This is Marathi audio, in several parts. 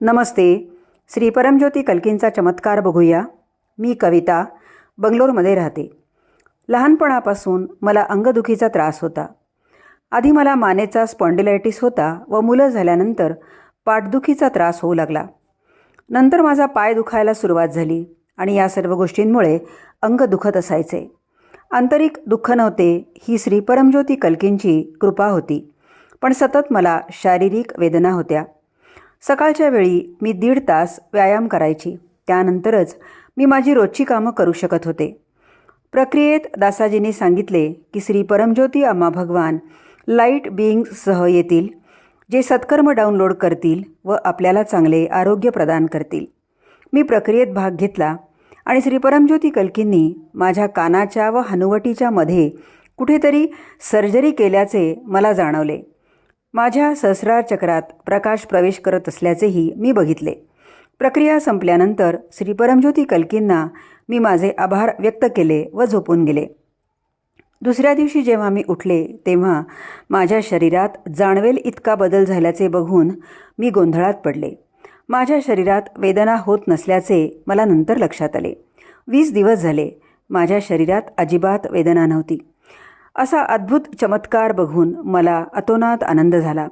नमस्ते. श्री परमज्योती कल्कींचा चमत्कार बघूया. मी कविता बंगलोरमध्ये राहते. लहानपणापासून मला अंगदुखीचा त्रास होता. आधी मला मानेचा स्पॉन्डिलायटिस होता व मुलं झाल्यानंतर पाठदुखीचा त्रास होऊ लागला. नंतर माझा पाय दुखायला सुरुवात झाली आणि या सर्व गोष्टींमुळे अंग दुखत असायचे. आंतरिक दुःख नव्हते ही श्री परमज्योती कल्कींची कृपा होती. पण सतत मला शारीरिक वेदना होत्या. सकाळच्या वेळी मी दीड तास व्यायाम करायची. त्यानंतरच मी माझी रोजची कामं करू शकत होते. प्रक्रियेत दासाजींनी सांगितले की श्री परमज्योती आम्हा भगवान लाइट बिईंग्ससह येतील जे सत्कर्म डाउनलोड करतील व आपल्याला चांगले आरोग्य प्रदान करतील. मी प्रक्रियेत भाग घेतला आणि श्री परमज्योती कल्कींनी माझ्या कानाच्या व हनुवटीच्या मध्ये कुठेतरी सर्जरी केल्याचे मला जाणवले. माझ्या सहस्रार चक्रात प्रकाश प्रवेश करत असल्याचेही मी बघितले. प्रक्रिया संपल्यानंतर श्री परमज्योती कल्कींना मी माझे आभार व्यक्त केले व झोपून गेले. दुसऱ्या दिवशी जेव्हा मी उठले तेव्हा माझ्या शरीरात जाणवेल इतका बदल झाल्याचे बघून मी गोंधळात पडले. माझ्या शरीरात वेदना होत नसल्याचे मला नंतर लक्षात आले. वीस दिवस झाले माझ्या शरीरात अजिबात वेदना नव्हती. असा अद्भुत चमत्कार बघून मला अतोनात आनंद झाला.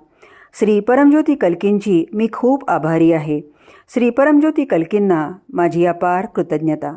श्री परमज्योती कल्कींची मी खूप आभारी आहे. श्री परमज्योती कल्कींना माझी अपार कृतज्ञता.